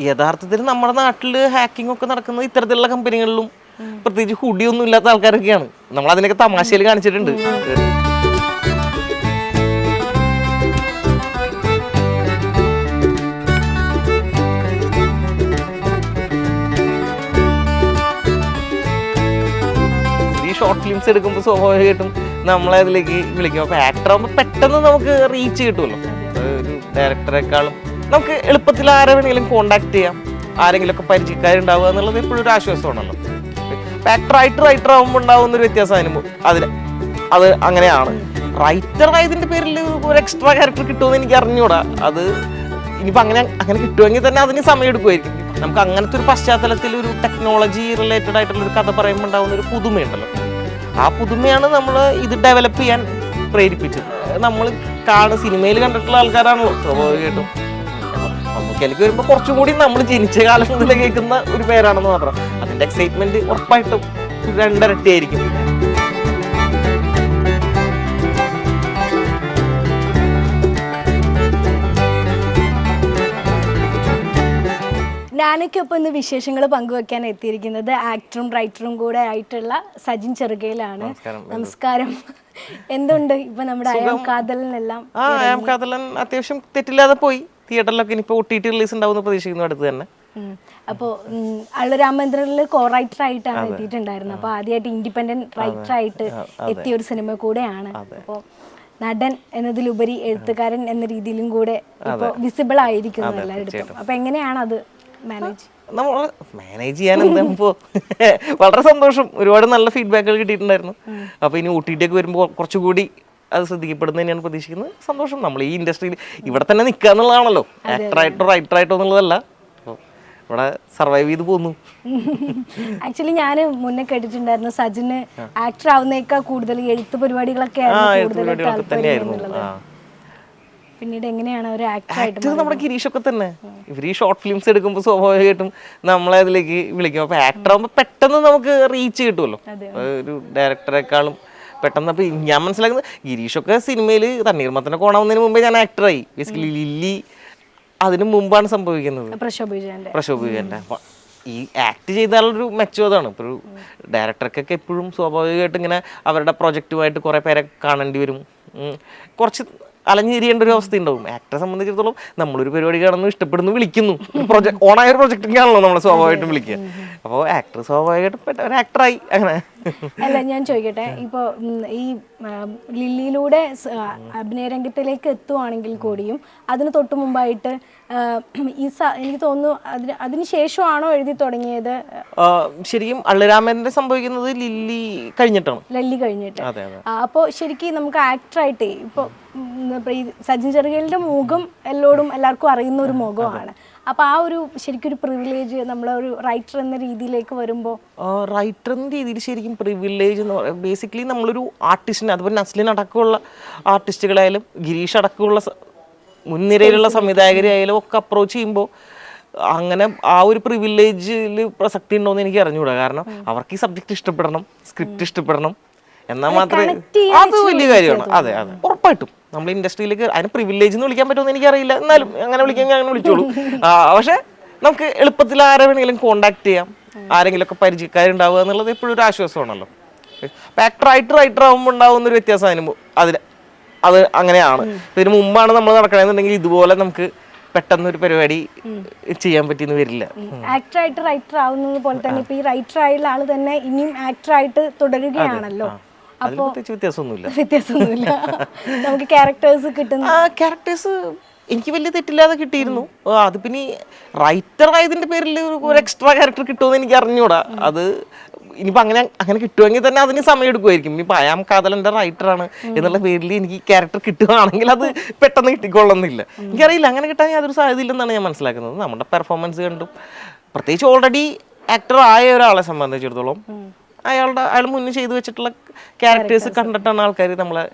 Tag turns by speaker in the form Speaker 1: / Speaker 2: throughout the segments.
Speaker 1: യഥാർത്ഥത്തിൽ നമ്മുടെ നാട്ടിൽ ഹാക്കിംഗ് ഒക്കെ നടക്കുന്നത് ഇത്തരത്തിലുള്ള കമ്പനികളിലും പ്രത്യേകിച്ച് ഹുഡിയൊന്നും ഇല്ലാത്ത ആൾക്കാരൊക്കെയാണ്. നമ്മൾ അതിനൊക്കെ തമാശയിൽ കാണിച്ചിട്ടുണ്ട്. ഷോർട്ട് ഫിലിംസ് എടുക്കുമ്പോൾ സ്വാഭാവികമായിട്ടും നമ്മളെ അതിലേക്ക് വിളിക്കും. അപ്പോൾ ആക്ടർ ആകുമ്പോൾ പെട്ടെന്ന് നമുക്ക് റീച്ച് കിട്ടുമല്ലോ. ഒരു ഡയറക്ടറെക്കാളും നമുക്ക് എളുപ്പത്തിൽ ആരെ വേണമെങ്കിലും കോണ്ടാക്ട് ചെയ്യാം. ആരെങ്കിലും ഒക്കെ പരിചയക്കാരുണ്ടാവുക എന്നുള്ളത് എപ്പോഴും ഒരു ആശ്വാസമാണല്ലോ. ആക്ടർ ആയിട്ട് റൈറ്റർ ആകുമ്പോൾ ഉണ്ടാവുന്ന ഒരു വ്യത്യാസം അതിന് അതിൽ അത് അങ്ങനെയാണ്. റൈറ്റർ ആയതിന്റെ പേരിൽ ഒരു എക്സ്ട്രാ ക്യാരക്ടർ കിട്ടുമെന്ന് എനിക്ക് അറിഞ്ഞൂടാ. അത് ഇനിയിപ്പോൾ അങ്ങനെ അങ്ങനെ കിട്ടുമെങ്കിൽ തന്നെ അതിന് സമയം എടുക്കുമായിരിക്കും. നമുക്ക് അങ്ങനത്തെ ഒരു പശ്ചാത്തലത്തിൽ ഒരു ടെക്നോളജി റിലേറ്റഡ് ആയിട്ടുള്ള ഒരു കഥ പറയുമ്പോൾ ഉണ്ടാകുന്ന ഒരു പുതുമയുണ്ടല്ലോ. ആ പുതുമയാണ് നമ്മൾ ഇത് ഡെവലപ്പ് ചെയ്യാൻ പ്രേരിപ്പിച്ചത്. നമ്മൾ കാണുന്ന സിനിമയിൽ കണ്ടിട്ടുള്ള ആൾക്കാരാണല്ലോ. സ്വാഭാവികമായിട്ടും. മമ്മൂക്കയിലേക്ക് വരുമ്പോൾ കുറച്ചും കൂടി നമ്മൾ ജനിച്ച കാലം മുതൽ കേൾക്കുന്ന ഒരു പേരാണെന്ന് മാത്രം. അതിന്റെ എക്സൈറ്റ്മെന്റ് ഉറപ്പായിട്ടും രണ്ടരട്ടിയായിരിക്കും.
Speaker 2: ഞാനൊക്കെ ഇന്ന് വിശേഷങ്ങൾ പങ്കുവെക്കാൻ എത്തിയിരിക്കുന്നത് ആക്ടറും റൈറ്ററും കൂടെ ആയിട്ടുള്ള സജിൻ ചെറുകയിലാണ്.
Speaker 1: നമസ്കാരം.
Speaker 2: എന്തുണ്ട്? ഇപ്പൊ നമ്മുടെ അയാം കാതലിനെല്ലാം
Speaker 1: ആ കാതലൻ അത്യാവശ്യം തെറ്റില്ലാതെ പോയി. തിയേറ്ററിലൊക്കെ ഇനിയിപ്പോൾ ഒ ടി ടി റിലീസ് ഉണ്ടാവുമെന്ന് പ്രതീക്ഷിക്കുന്നു അടുത്ത് തന്നെ.
Speaker 2: അപ്പോൾ ആൾ രാമേന്ദ്രനിൽ കോ റൈറ്റർ ആയിട്ടാണ് എത്തിയിട്ടുണ്ടായിരുന്നത്. അപ്പൊ ആദ്യമായിട്ട് ഇൻഡിപെൻഡന്റ് റൈറ്റർ ആയിട്ട് എത്തിയ ഒരു സിനിമ കൂടെയാണ്. അപ്പോൾ നടൻ എന്നതിലുപരി എഴുത്തുകാരൻ എന്ന രീതിയിലും കൂടെ ഇപ്പോൾ വിസിബിൾ ആയിരിക്കുന്നു എല്ലായിടത്തും അപ്പൊ എങ്ങനെയാണ് അത് മാനേജ്
Speaker 1: നമ്മൾ മാനേജ് ചെയ്യാൻ എന്താ വളരെ സന്തോഷം. ഒരുപാട് നല്ല ഫീഡ്ബാക്കുകൾ കിട്ടിയിട്ടുണ്ടായിരുന്നു. അപ്പോൾ ഇനി ഊട്ടിയിട്ടേക്ക് വരുമ്പോൾ കുറച്ചുകൂടി അത് ശ്രദ്ധിക്കപ്പെടുന്ന തന്നെയാണ് പ്രതീക്ഷിക്കുന്നത്. സന്തോഷം. നമ്മൾ ഈ ഇൻഡസ്ട്രിയിൽ ഇവിടെ തന്നെ നിൽക്കുക എന്നുള്ളതാണല്ലോ. ആക്ടറായിട്ടോ റൈറ്ററായിട്ടോ എന്നുള്ളതല്ല. ഇവിടെ സർവൈവ് ചെയ്ത് പോന്നു.
Speaker 2: ആക്ച്വലി ഞാൻ മുന്നേ കേട്ടിട്ടുണ്ടായിരുന്നു സജിന് ആക്ടർ ആവുന്നേക്കാ കൂടുതൽ എഴുത്ത് പരിപാടികളൊക്കെ പിന്നീട് എങ്ങനെയാണ് ഒരു ആക്ടർ
Speaker 1: നമ്മുടെ ഗിരീഷൊക്കെ തന്നെ. ഇവർ ഈ ഷോർട്ട് ഫിലിംസ് എടുക്കുമ്പോൾ സ്വാഭാവികമായിട്ടും നമ്മളെ അതിലേക്ക് വിളിക്കും. അപ്പോൾ ആക്ടർ ആകുമ്പോൾ പെട്ടെന്ന് നമുക്ക് റീച്ച് കിട്ടുമല്ലോ. ഒരു ഡയറക്ടറെക്കാളും പെട്ടെന്ന് അപ്പോൾ ഞാൻ മനസ്സിലാക്കുന്നത് ഗിരീഷൊക്കെ സിനിമയിൽ തണ്ണീർമത്തനെ കോണാവുന്നതിന് മുമ്പേ ഞാൻ ആക്ടറായി ബേസിക്കലി ലില്ലി അതിനു മുമ്പാണ് സംഭവിക്കുന്നത്.
Speaker 2: പ്രശോഭ് വിജയന്റെ
Speaker 1: ഈ ആക്ട് ചെയ്താലൊരു മെച്ചതാണ് ഇപ്പോൾ ഒരു ഡയറക്ടർക്കൊക്കെ എപ്പോഴും സ്വാഭാവികമായിട്ട് ഇങ്ങനെ അവരുടെ പ്രൊജക്റ്റുമായിട്ട് കുറേ പേരെ കാണേണ്ടി വരും. കുറച്ച് അലഞ്ഞിരിയേണ്ട ഒരു അവസ്ഥ ഉണ്ടാവും ആക്ടറെ സംബന്ധിച്ചിടത്തോളം നമ്മളൊരു പരിപാടി കാണുന്നു ഇഷ്ടപ്പെടുന്നു വിളിക്കുന്നു. പ്രൊജക്ട് ഓണായ ഒരു പ്രൊജക്റ്റിനാണല്ലോ നമ്മളെ സ്വാഭാവികമായിട്ടും വിളിക്കുക. അപ്പോൾ ആക്ടർ സ്വാഭാവികമായിട്ടും ഒരു ആക്ടറായി അങ്ങനെ.
Speaker 2: അല്ല ഞാൻ ചോദിക്കട്ടെ ഇപ്പൊ ഈ ലില്ലിയിലൂടെ അഭിനയരംഗത്തിലേക്ക് എത്തുവാണെങ്കിൽ കൂടിയും അതിന് തൊട്ട് മുമ്പായിട്ട് ഈ എനിക്ക് തോന്നുന്നു അതിന് അതിന് ശേഷമാണോ എഴുതി തുടങ്ങിയത്?
Speaker 1: ശരിക്കും അള്ളുരാമന്റെ സംഭവിക്കുന്നത് ലില്ലി കഴിഞ്ഞിട്ടാണ്.
Speaker 2: ലില്ലി കഴിഞ്ഞിട്ട്. അപ്പോൾ ശരിക്കും നമുക്ക് ആക്ടറായിട്ട് ഇപ്പോൾ ഈ സജിൻ ചെറുകലിന്റെ മുഖം എല്ലോടും എല്ലാവർക്കും അറിയുന്ന ഒരു മുഖമാണ്. അപ്പോൾ ആ ഒരു ശരിക്കും ഒരു പ്രിവിലേജ് നമ്മളൊരു റൈറ്റർ എന്ന രീതിയിലേക്ക് വരുമ്പോൾ
Speaker 1: റൈറ്റർ എന്ന രീതിയിൽ ശരിക്കും പ്രിവിലേജ് എന്ന് പറയുക ബേസിക്കലി നമ്മളൊരു ആർട്ടിസ്റ്റിന് അതുപോലെ നസ്ലിൻ അടക്കമുള്ള ആർട്ടിസ്റ്റുകളായാലും ഗിരീഷ് അടക്കമുള്ള മുൻനിരയിലുള്ള സംവിധായകരായാലും ഒക്കെ അപ്രോച്ച് ചെയ്യുമ്പോൾ അങ്ങനെ ആ ഒരു പ്രിവിലേജിൽ പ്രസക്തി ഉണ്ടോ എന്ന് എനിക്ക് അറിഞ്ഞുകൂടാ കാരണം അവർക്ക് ഈ സബ്ജക്റ്റ് ഇഷ്ടപ്പെടണം സ്ക്രിപ്റ്റ് ഇഷ്ടപ്പെടണം എന്നാൽ മാത്രമേ അത് വലിയ കാര്യമാണ്. അതെ അതെ. ഉറപ്പായിട്ടും. നമ്മൾ ഇൻഡസ്ട്രിയിലേക്ക് അതിന് പ്രിവിലേജ് എന്ന് വിളിക്കാൻ പറ്റുമെന്ന് എനിക്കറിയില്ല. എന്നാലും അങ്ങനെ വിളിക്കാൻ അങ്ങനെ വിളിച്ചോളൂ. പക്ഷെ നമുക്ക് എളുപ്പത്തിൽ ആരെ വേണമെങ്കിലും കോണ്ടാക്ട് ചെയ്യാം. ആരെങ്കിലും ഒക്കെ പരിചയക്കാരുണ്ടാവുക എന്നുള്ളത് എപ്പോഴും ഒരു ആശ്വാസമാണല്ലോ. ആക്ടർ ആയിട്ട് റൈറ്റർ ആകുമ്പോൾ ഉണ്ടാവുന്ന ഒരു വ്യത്യാസം അതിന് അതിൽ അതിന് അത് അങ്ങനെയാണ്. ഇതിന് മുമ്പാണ് നമ്മൾ നടക്കണമെന്നുണ്ടെങ്കിൽ ഇതുപോലെ നമുക്ക് പെട്ടെന്ന് ഒരു പരിപാടി ചെയ്യാൻ പറ്റിയെന്ന് വരില്ല.
Speaker 2: ആക്ടർ ആയിട്ട് റൈറ്റർ ആവുന്നത് പോലെ തന്നെ ഇപ്പൊ ഈ റൈറ്റർ ആയുള്ള ആൾ തന്നെ ഇനിയും ആക്ടർ
Speaker 1: ആയിട്ട് തുടരുകയാണല്ലോ. വ്യത്യാസമൊന്നുമില്ല.
Speaker 2: വ്യത്യാസമൊന്നുമില്ല. നമുക്ക് ക്യാരക്ടേഴ്സ് കിട്ടുന്ന
Speaker 1: ക്യാരക്ടേഴ്സ് എനിക്ക് വലിയ തെറ്റില്ലാതെ കിട്ടിയിരുന്നു. അത് പിന്നെ റൈറ്റർ ആയതിന്റെ പേരിൽ ഒരു- ഒരു എക്സ്ട്രാ ക്യാരക്ടർ കിട്ടുമെന്ന് എനിക്ക് അറിഞ്ഞൂടാ. അത് ഇനിയിപ്പോൾ അങ്ങനെ അങ്ങനെ കിട്ടുമെങ്കിൽ തന്നെ അതിന് സമയം എടുക്കുമായിരിക്കും ഇനിയിപ്പോൾ അയാം റൈറ്റർ ആണ് എന്നുള്ള പേരിൽ എനിക്ക് ക്യാരക്ടർ കിട്ടുകയാണെങ്കിൽ അത് പെട്ടെന്ന് കിട്ടിക്കൊള്ളുന്നില്ല. എനിക്കറിയില്ല അങ്ങനെ കിട്ടാൻ യാതൊരു സാധ്യത ഇല്ലെന്നാണ് ഞാൻ മനസ്സിലാക്കുന്നത്. നമ്മുടെ പെർഫോമൻസ് കണ്ടും. പ്രത്യേകിച്ച് ഓൾറെഡി ആക്ടർ ആയ ഒരാളെ സംബന്ധിച്ചിടത്തോളം അയാളുടെ അയാൾ മുന്നേ ചെയ്തു വെച്ചിട്ടുള്ള ക്യാരക്ടേഴ്സ് കണ്ടിട്ടാണ് ആൾക്കാർ നമ്മളെ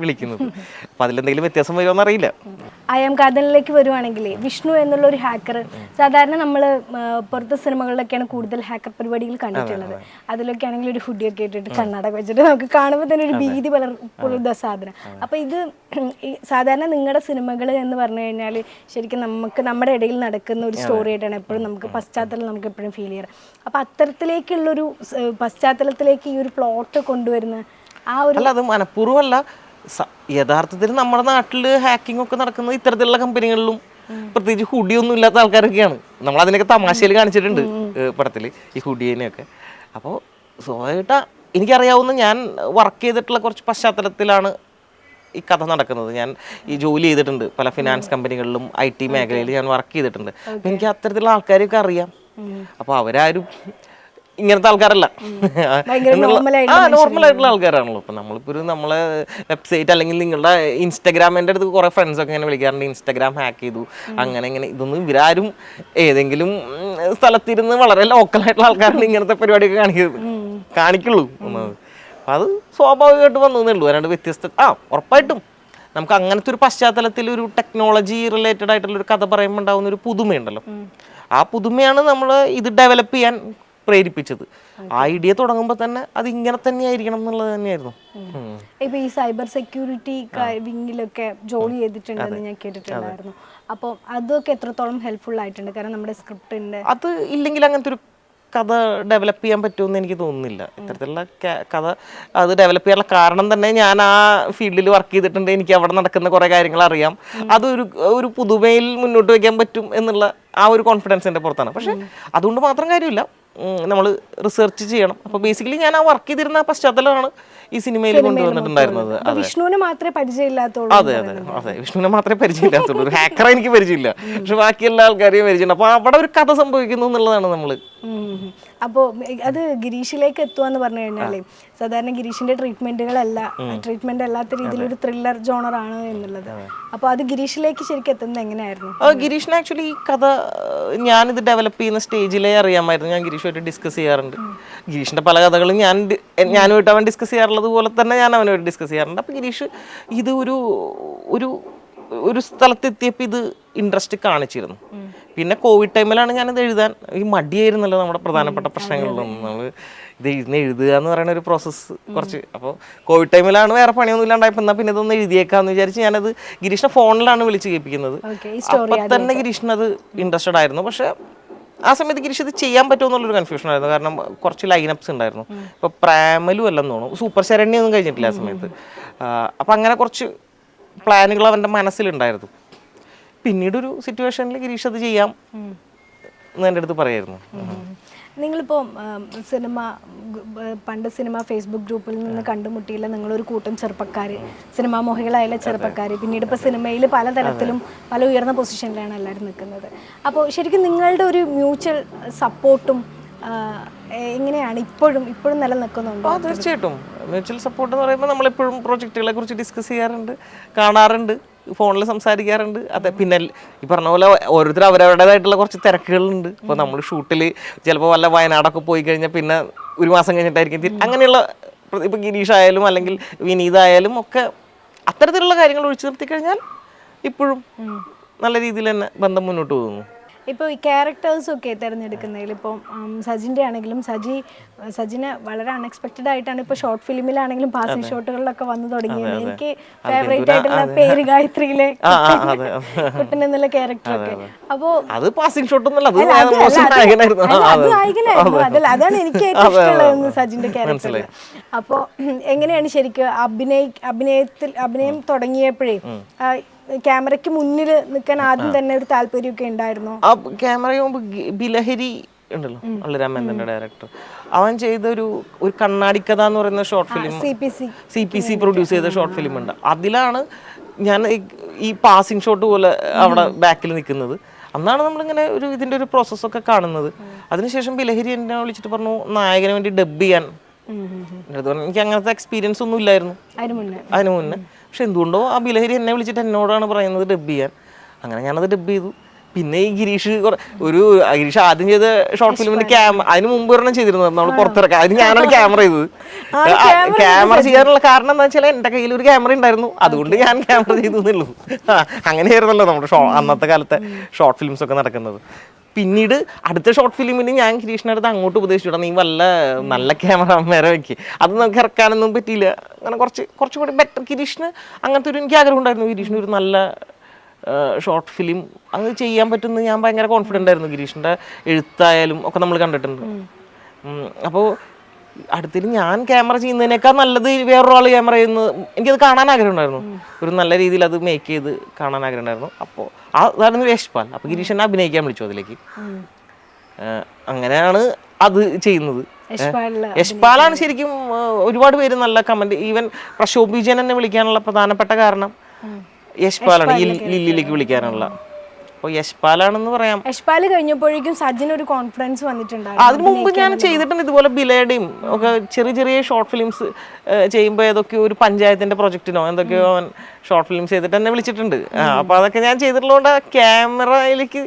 Speaker 1: വിളിക്കുന്നത്. അപ്പം അതിലെന്തെങ്കിലും വ്യത്യാസം വരുമോ അറിയില്ല.
Speaker 2: അയാം കാതലിലേക്ക് വരുവാണെങ്കിൽ വിഷ്ണു എന്നുള്ള ഒരു ഹാക്കർ സാധാരണ നമ്മൾ പുറത്തെ സിനിമകളിലൊക്കെയാണ് കൂടുതൽ ഹാക്കർ പരിപാടികൾ കണ്ടിട്ടുള്ളത്. അതിലൊക്കെ ആണെങ്കിൽ ഒരു ഹുഡിയൊക്കെ ഇട്ടിട്ട് കണ്ണട വെച്ചിട്ട് നമുക്ക് കാണുമ്പോൾ തന്നെ ഒരു ഭീതി പലർപ്പുള്ള സാധനം. അപ്പൊ ഇത് സാധാരണ നിങ്ങളുടെ സിനിമകൾ എന്ന് പറഞ്ഞു കഴിഞ്ഞാൽ ശരിക്കും നമുക്ക് നമ്മുടെ ഇടയിൽ നടക്കുന്ന ഒരു സ്റ്റോറി ആയിട്ടാണ് എപ്പോഴും നമുക്ക് പശ്ചാത്തലം നമുക്ക് എപ്പോഴും ഫീൽ ചെയ്യാറ്. അപ്പൊ അത്തരത്തിലേക്കുള്ളൊരു പശ്ചാത്തലത്തിലേക്ക് ഈ ഒരു പ്ലോട്ട് കൊണ്ടുവരുന്ന ആ ഒരു
Speaker 1: അല്ല അത് മനഃപൂർവമല്ല. യഥാർത്ഥത്തിൽ നമ്മുടെ നാട്ടിൽ ഹാക്കിംഗ് ഒക്കെ നടക്കുന്നത് ഇത്തരത്തിലുള്ള കമ്പനികളിലും പ്രത്യേകിച്ച് ഹുഡിയൊന്നും ഇല്ലാത്ത ആൾക്കാരൊക്കെയാണ്. നമ്മൾ അതിനൊക്കെ തമാശയിൽ കാണിച്ചിട്ടുണ്ട് പടത്തിൽ ഈ ഹുഡിയനെയൊക്കെ അപ്പോൾ സ്വാഭാവികമായിട്ട് എനിക്കറിയാവുന്ന ഞാൻ വർക്ക് ചെയ്തിട്ടുള്ള കുറച്ച് പശ്ചാത്തലത്തിലാണ് ഈ കഥ നടക്കുന്നത്. ഞാൻ ഈ ജോലി ചെയ്തിട്ടുണ്ട്. പല ഫിനാൻസ് കമ്പനികളിലും ഐ ടി മേഖലയിൽ ഞാൻ വർക്ക് ചെയ്തിട്ടുണ്ട്. അപ്പം എനിക്ക് അത്തരത്തിലുള്ള ആൾക്കാരെയൊക്കെ അറിയാം. അപ്പോൾ അവരാരും ഇങ്ങനത്തെ ആൾക്കാരല്ല. ആ നോർമൽ ആയിട്ടുള്ള ആൾക്കാരാണല്ലോ. ഇപ്പൊ നമ്മളിപ്പോ ഒരു നമ്മളെ വെബ്സൈറ്റ് അല്ലെങ്കിൽ നിങ്ങളുടെ ഇൻസ്റ്റാഗ്രാം എന്റെ അടുത്ത് കുറെ ഫ്രണ്ട്സ് ഒക്കെ ഇങ്ങനെ വിളിക്കാറുണ്ട്. ഇൻസ്റ്റാഗ്രാം ഹാക്ക് ചെയ്തു. അങ്ങനെ ഇങ്ങനെ ഇതൊന്നും ഇവരാരും ഏതെങ്കിലും സ്ഥലത്തിരുന്ന് വളരെ ലോക്കൽ ആയിട്ടുള്ള ആൾക്കാരാണ് ഇങ്ങനത്തെ പരിപാടിയൊക്കെ കാണിക്കുന്നത് കാണിക്കുള്ളൂ അപ്പം അത് സ്വാഭാവികമായിട്ട് വന്നതേ ഉള്ളൂ. അല്ലാണ്ട് വ്യത്യസ്ത ആ ഉറപ്പായിട്ടും നമുക്ക് അങ്ങനത്തെ ഒരു പശ്ചാത്തലത്തിൽ ഒരു ടെക്നോളജി റിലേറ്റഡ് ആയിട്ടുള്ള ഒരു കഥ പറയുമ്പോൾ ഉണ്ടാകുന്ന ഒരു പുതുമയുണ്ടല്ലോ. ആ പുതുമയാണ് നമ്മൾ ഇത് ഡെവലപ്പ് ചെയ്യാൻ പ്രേരിപ്പിച്ചത്. ഐഡിയ തുടങ്ങുമ്പോൾ തന്നെ അത് ഇങ്ങനെ തന്നെ ആയിരിക്കണം എന്നുള്ളത് തന്നെയായിരുന്നു.
Speaker 2: ഇപ്പൊ ഈ സൈബർ സെക്യൂരിറ്റി വിങ്ങിലൊക്കെ ജോലി ചെയ്തിട്ടുണ്ടെന്ന് ഞാൻ കേട്ടിട്ടുണ്ടായിരുന്നു. അപ്പോൾ അതൊക്കെ എത്രത്തോളം ഹെൽപ്ഫുൾ ആയിട്ടുണ്ട്? കാരണം നമ്മുടെ സ്ക്രിപ്റ്റിന്റെ
Speaker 1: അത് ഇല്ലെങ്കിൽ അങ്ങനത്തെ ഒരു കഥ ഡെവലപ്പ് ചെയ്യാൻ പറ്റുമെന്ന് എനിക്ക് തോന്നുന്നില്ല. ഇത്തരത്തിലുള്ള കഥ അത് ഡെവലപ്പ് ചെയ്യാനുള്ള കാരണം തന്നെ ഞാൻ ആ ഫീൽഡിൽ വർക്ക് ചെയ്തിട്ടുണ്ട്. എനിക്ക് അവിടെ നടക്കുന്ന കുറേ കാര്യങ്ങൾ അറിയാം. അതൊരു ഒരു പുതുമയിൽ മുന്നോട്ട് വയ്ക്കാൻ പറ്റും എന്നുള്ള ആ ഒരു കോൺഫിഡൻസ് എന്റെ പുറത്താണ്. പക്ഷെ അതുകൊണ്ട് മാത്രം കാര്യമില്ല. നമ്മൾ റിസർച്ച് ചെയ്യണം. അപ്പോൾ ബേസിക്കലി ഞാൻ ആ വർക്ക് ചെയ്തിരുന്ന പശ്ചാത്തലമാണ് ഈ സിനിമയിൽ കൊണ്ടുവന്നിട്ടുണ്ടായിരുന്നത്.
Speaker 2: വിഷ്ണുവിനെ വിഷ്ണുവിന് മാത്രമേ പരിചയമില്ലാത്തുള്ളൂ
Speaker 1: അതെ അതെ അതെ. വിഷ്ണുവിനെ മാത്രമേ പരിചയമില്ലാത്തുള്ളൂ ഒരു ഹാക്കറെ എനിക്ക് പരിചയമില്ല. പക്ഷെ ബാക്കി എല്ലാ ആൾക്കാരെയും പരിചയമുണ്ട്. അപ്പോൾ അവിടെ ഒരു കഥ സംഭവിക്കുന്നു എന്നുള്ളതാണ് നമ്മൾ
Speaker 2: അപ്പോൾ അത് ഗിരീഷിലേക്ക് എത്തുവാന്ന് പറഞ്ഞു കഴിഞ്ഞാലേ സാധാരണ ഗിരീഷിന്റെ ട്രീറ്റ്മെന്റുകളല്ല ട്രീറ്റ്മെന്റ് അല്ലാത്ത രീതിയിൽ ഒരു ത്രില്ലർ ജോണർ ആണ് എന്നുള്ളത്. അപ്പോൾ അത് ഗിരീഷിലേക്ക് ശരിക്കും എത്തുന്നത് എങ്ങനെയായിരുന്നു?
Speaker 1: ഗിരീഷ് ഗിരീഷിന് ആക്ച്വലി ഈ കഥ ഞാൻ ഞാനിത് ഡെവലപ്പ് ചെയ്യുന്ന സ്റ്റേജിലേ അറിയാമായിരുന്നു. ഞാൻ ഗിരീഷുമായിട്ട് ഡിസ്കസ് ചെയ്യാറുണ്ട്. ഗിരീഷിന്റെ പല കഥകളും ഞാൻ ഞാനുമായിട്ട് അവൻ ഡിസ്കസ് ചെയ്യാറുള്ളത് പോലെ തന്നെ ഞാൻ അവനുമായിട്ട് ഡിസ്കസ് ചെയ്യാറുണ്ട്. അപ്പോൾ ഗിരീഷ് ഇത് ഒരു ഒരു ഒരു സ്ഥലത്തെത്തിയപ്പോൾ ഇത് ഇൻട്രസ്റ്റ് കാണിച്ചിരുന്നു. പിന്നെ കോവിഡ് ടൈമിലാണ് ഞാനിത് എഴുതാൻ ഈ മടിയായിരുന്നല്ലോ നമ്മുടെ പ്രധാനപ്പെട്ട പ്രശ്നങ്ങളിലൊന്നും. നമ്മൾ ഇത് ഇരുന്ന് എഴുതുക എന്ന് പറയുന്ന ഒരു പ്രോസസ്സ് കുറച്ച്. അപ്പോൾ കോവിഡ് ടൈമിലാണ് വേറെ പണിയൊന്നും ഇല്ലാണ്ടായപ്പോൾ എന്നാൽ പിന്നെ ഇതൊന്ന് എഴുതിയേക്കാന്ന് വിചാരിച്ച് ഞാനത് ഗിരീഷിനെ ഫോണിലാണ് വിളിച്ച് കേൾപ്പിക്കുന്നത്. അപ്പം തന്നെ ഗിരീഷിന് അത് ഇൻട്രസ്റ്റഡ് ആയിരുന്നു. പക്ഷേ ആ സമയത്ത് ഗിരീഷ് ഇത് ചെയ്യാൻ പറ്റുമോ എന്നുള്ളൊരു കൺഫ്യൂഷൻ ആയിരുന്നു. കാരണം കുറച്ച് ലൈനപ്സ് ഉണ്ടായിരുന്നു. ഇപ്പോൾ പ്രാമലും അല്ലെന്ന് തോന്നുന്നു. സൂപ്പർ ശരണ്യൊന്നും കഴിഞ്ഞിട്ടില്ല ആ സമയത്ത്. അപ്പം അങ്ങനെ കുറച്ച് പ്ലാനുകൾ അവന്റെ മനസ്സിലുണ്ടായിരുന്നു. പിന്നീടൊരു സിറ്റുവേഷനിൽ ഗിരീഷ് അത് ചെയ്യാം എന്ന് എന്റെ അടുത്ത് പറയായിരുന്നു.
Speaker 2: നിങ്ങളിപ്പോൾ സിനിമ പണ്ട് സിനിമ ഫേസ്ബുക്ക് ഗ്രൂപ്പിൽ നിന്ന് കണ്ടുമുട്ടിയില്ല. നിങ്ങളൊരു കൂട്ടം ചെറുപ്പക്കാർ സിനിമാ മോഹികളായുള്ള ചെറുപ്പക്കാർ പിന്നീട് ഇപ്പോൾ സിനിമയിൽ പലതരത്തിലും പല ഉയർന്ന പൊസിഷനിലാണ് എല്ലാവരും നിൽക്കുന്നത്. അപ്പോൾ ശരിക്കും നിങ്ങളുടെ ഒരു മ്യൂച്വൽ സപ്പോർട്ടും എങ്ങനെയാണ് ഇപ്പോഴും ഇപ്പോഴും നിലനിൽക്കുന്നുണ്ടോ
Speaker 1: ആ തീർച്ചയായിട്ടും. മ്യൂച്വൽ സപ്പോർട്ട് എന്ന് പറയുമ്പോൾ നമ്മളെപ്പോഴും പ്രോജക്റ്റുകളെ കുറിച്ച് ഡിസ്കസ് ചെയ്യാറുണ്ട് കാണാറുണ്ട് ഫോണിൽ സംസാരിക്കാറുണ്ട്. അതെ പിന്നെ ഈ പറഞ്ഞ പോലെ ഓരോരുത്തർ അവരവരുടേതായിട്ടുള്ള കുറച്ച് തിരക്കുകളുണ്ട്. അപ്പോൾ നമ്മൾ ഷൂട്ടിൽ ചിലപ്പോൾ വല്ല വയനാടൊക്കെ പോയി കഴിഞ്ഞാൽ പിന്നെ ഒരു മാസം കഴിഞ്ഞിട്ടായിരിക്കും അങ്ങനെയുള്ള ഇപ്പോൾ ഗിരീഷ് ആയാലും അല്ലെങ്കിൽ വിനീത് ആയാലും ഒക്കെ അത്തരത്തിലുള്ള കാര്യങ്ങൾ ഒഴിച്ചു നിർത്തി കഴിഞ്ഞാൽ ഇപ്പോഴും നല്ല രീതിയിൽ തന്നെ ബന്ധം മുന്നോട്ട് പോകുന്നു.
Speaker 2: ഇപ്പോൾ ഈ ക്യാരക്ടേഴ്സ് ഒക്കെ തിരഞ്ഞെടുക്കുന്നതിൽ ഇപ്പോൾ സജിന്റെ ആണെങ്കിലും സജി സജിന് വളരെ അൺഎക്സ്പെക്റ്റഡ് ആയിട്ടാണ് ഇപ്പോൾ ഷോർട്ട് ഫിലിമിലാണെങ്കിലും പാസിംഗ് ഷോട്ടുകളിലൊക്കെ വന്നു തുടങ്ങിയത്. എനിക്ക് ഫേവറേറ്റ് ആയിട്ടുള്ള പേര് ഗായത്രിയിലെ കുട്ടൻ. എന്നുള്ള ക്യാരക്ടറൊക്കെ അപ്പോൾ
Speaker 1: അത്. പാസിംഗ് ഷോട്ട്
Speaker 2: അതാണ് എനിക്ക് ഏറ്റവും ഇഷ്ടമുള്ളത്
Speaker 1: സജിന്റെ
Speaker 2: സജിന്റെ ക്യാരക്ടർ അപ്പോൾ എങ്ങനെയാണ് ശരിക്കും അഭിനയ അഭിനയത്തിൽ അഭിനയം തുടങ്ങിയപ്പോഴേ ക്യാമറയ്ക്ക് മുന്നിൽ നിൽക്കാൻ ആദ്യം തന്നെ ഒരു താല്പര്യമൊക്കെ ഉണ്ടായിരുന്നു?
Speaker 1: ആ ക്യാമറ മുമ്പ് ബിലഹരി ഉണ്ടല്ലോ. അള്ളരാമേന്ദ്രന്റെ ഡയറക്ടർ അവൻ ചെയ്ത ഒരു ഒരു കഥ എന്ന് പറയുന്ന short film
Speaker 2: C P C
Speaker 1: produce ചെയ്ത ഷോർട്ട് ഫിലിം ഉണ്ട്. അതിലാണ് ഞാൻ ഈ- പാസിംഗ് ഷോട്ട് പോലെ അവിടെ ബാക്കിൽ നിൽക്കുന്നത്. അന്നാണ് നമ്മളിങ്ങനെ ഒരു ഇതിന്റെ ഒരു പ്രോസസ്സൊക്കെ കാണുന്നത്. അതിനുശേഷം ബിലഹരി എന്നെ വിളിച്ചിട്ട് പറഞ്ഞു നായകന് വേണ്ടി ഡബ് ചെയ്യാൻ. എനിക്ക് അങ്ങനത്തെ എക്സ്പീരിയൻസ് ഒന്നും ഇല്ലായിരുന്നു.
Speaker 2: അതിന് മുന്നേ.
Speaker 1: പക്ഷെ എന്തുകൊണ്ടോ ആ ബിലഹരി എന്നെ വിളിച്ചിട്ട് എന്നോടാണ് പറയുന്നത് ഡബ് ചെയ്യാൻ. അങ്ങനെ ഞാനത് ഡബ് ചെയ്തു. പിന്നെ ഈ ഗിരീഷ് ഒരു ഗിരീഷ് ആദ്യം ചെയ്ത ഷോർട്ട് ഫിലിമിന്റെ ക്യാമ അതിന് മുമ്പ് ഒരെണ്ണം ചെയ്തിരുന്നു നമ്മൾ പുറത്തിറക്കാം അതിന് ഞാനാണ് ക്യാമറ ചെയ്തത്. ക്യാമറ ചെയ്യാനുള്ള കാരണം എന്താ വെച്ചാൽ എന്റെ കയ്യിൽ ഒരു ക്യാമറ ഉണ്ടായിരുന്നു. അതുകൊണ്ട് ഞാൻ ക്യാമറ ചെയ്തു എന്നുള്ളൂ. അങ്ങനെയായിരുന്നല്ലോ നമ്മുടെ അന്നത്തെ കാലത്തെ ഷോർട്ട് ഫിലിംസ് ഒക്കെ നടക്കുന്നത്. പിന്നീട് അടുത്ത ഷോർട്ട് ഫിലിമിന് ഞാൻ ഗിരീഷിന്റെ അടുത്ത് അങ്ങോട്ട് ഉപദേശിച്ചു. നീ വല്ല നല്ല ക്യാമറ മേരെ വെക്ക്. അത് നമുക്ക് ഇറക്കാനൊന്നും പറ്റിയില്ല. അങ്ങനെ കുറച്ച് കുറച്ചും കൂടി ബെറ്റർ ഗിരീഷിന് അങ്ങനത്തെ ഒരു എനിക്ക് ആഗ്രഹം ഉണ്ടായിരുന്നു ഗിരീഷിന് ഒരു നല്ല ഷോർട്ട് ഫിലിം അത് ചെയ്യാൻ പറ്റുമെന്ന് ഞാൻ ഭയങ്കര കോൺഫിഡന്റ് ആയിരുന്നു ഗിരീഷിന്റെ എഴുത്തായാലും ഒക്കെ നമ്മൾ കണ്ടിട്ടുണ്ട്. അപ്പോൾ അടുത്തിന് ഞാൻ ക്യാമറ ചെയ്യുന്നതിനേക്കാൾ നല്ലത് വേറൊരാൾ ക്യാമറ ചെയ്യുന്നത് എനിക്കത് കാണാൻ ആഗ്രഹം ഉണ്ടായിരുന്നു ഒരു നല്ല രീതിയിൽ അത് മേക്ക് ചെയ്ത് കാണാൻ ആഗ്രഹം ഉണ്ടായിരുന്നു അപ്പോൾ ആ അതായിരുന്നു യശ്പാൽ അപ്പോൾ ഗിരീഷ് എന്നെ അഭിനയിക്കാൻ വിളിച്ചു അതിലേക്ക്. അങ്ങനെയാണ് അത് ചെയ്യുന്നത്. യശ്പാലാണ് ശരിക്കും ഒരുപാട് പേര് നല്ല കമന്റ് ഈവൻ പ്രശോഭിജൻ എന്നെ വിളിക്കാനുള്ള പ്രധാനപ്പെട്ട കാരണം യശ്പാലാണ് ഈ ലില്ലിയിലേക്ക് വിളിക്കാനുള്ള. അപ്പോൾ യശ്പാലാണെന്ന് പറയാം.
Speaker 2: യശ്പാൽ കഴിഞ്ഞപ്പോഴേക്കും സജിന് ഒരു കോൺഫിഡൻസ് വന്നിട്ടുണ്ടായിരുന്നു.
Speaker 1: അതിന് മുമ്പ് ഞാൻ ചെയ്തിട്ടുണ്ട് ഇതുപോലെ ബിലയുടെയും ഒക്കെ ചെറിയ ചെറിയ ഷോർട്ട് ഫിലിംസ് ചെയ്യുമ്പോൾ ഏതൊക്കെയോ ഒരു പഞ്ചായത്തിന്റെ പ്രൊജക്റ്റിനോ എന്തൊക്കെയോ അവൻ ഷോർട്ട് ഫിലിംസ് ചെയ്തിട്ട് എന്നെ വിളിച്ചിട്ടുണ്ട്. അപ്പോൾ അപ്പൊ അതൊക്കെ ഞാൻ ചെയ്തിട്ടുള്ളതുകൊണ്ട് ക്യാമറയിലേക്ക്